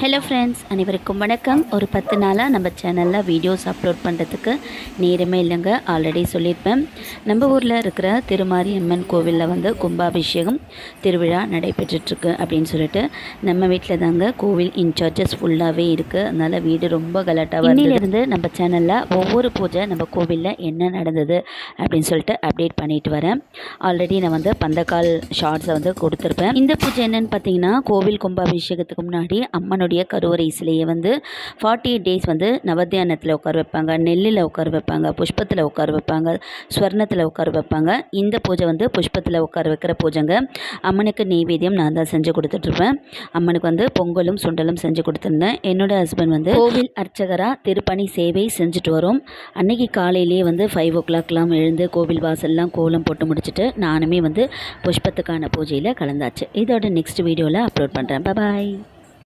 Hello friends அனைவருக்கும் வணக்கம். ஒரு பத்து நாளாக நம்ம சேனலில் வீடியோஸ் அப்லோட் பண்ணுறதுக்கு நேரமே இல்லைங்க. ஆல்ரெடி சொல்லியிருப்பேன். நம்ம ஊரில் இருக்கிற திருமாரி அம்மன் கோவிலில் வந்து கும்பாபிஷேகம் திருவிழா நடைபெற்றுட்ருக்கு அப்படின்னு சொல்லிட்டு நம்ம வீட்டில் தாங்க கோவில் இன்சார்ஜஸ் ஃபுல்லாகவே இருக்குது அதனால் வீடு ரொம்ப கலட்டாக இருந்து நம்ம சேனலில் ஒவ்வொரு பூஜை நம்ம கோவிலில் என்ன நடந்தது அப்படின்னு சொல்லிட்டு அப்டேட் பண்ணிட்டு வரேன். ஆல்ரெடி நான் வந்து பந்தக்கால் ஷார்ட்ஸை வந்து கொடுத்துருப்பேன். இந்த பூஜை என்னென்னு பார்த்தீங்கன்னா கோவில் கும்பாபிஷேகத்துக்கு முன்னாடி அம்மனோட அம்மனுடைய கருவறை சிலையை வந்து ஃபார்ட்டி எயிட் டேஸ் வந்து நவத்தியானத்தில் உட்கார வைப்பாங்க. நெல்லில் உட்கார வைப்பாங்க. புஷ்பத்தில் உட்கார வைப்பாங்க. ஸ்வர்ணத்தில் உட்கார வைப்பாங்க. இந்த பூஜை வந்து புஷ்பத்தில் உட்கார வைக்கிற பூஜைங்க. அம்மனுக்கு நெய்வேத்தியம் நான் தான் செஞ்சு கொடுத்துட்ருப்பேன் அம்மனுக்கு வந்து பொங்கலும் சுண்டலும் செஞ்சு கொடுத்துருந்தேன். என்னோட ஹஸ்பண்ட் வந்து கோவில் அர்ச்சகராக திருப்பணி சேவை செஞ்சுட்டு வரும். அன்னைக்கு காலையிலேயே வந்து ஃபைவ் ஓ கிளாக்லாம் எழுந்து கோவில் வாசல்லாம் கோலம் போட்டு முடிச்சுட்டு நானுமே வந்து புஷ்பத்துக்கான பூஜையில் கலந்தாச்சு. இதோட நெக்ஸ்ட் வீடியோவில் அப்லோட் பண்ணுறேன் பாய்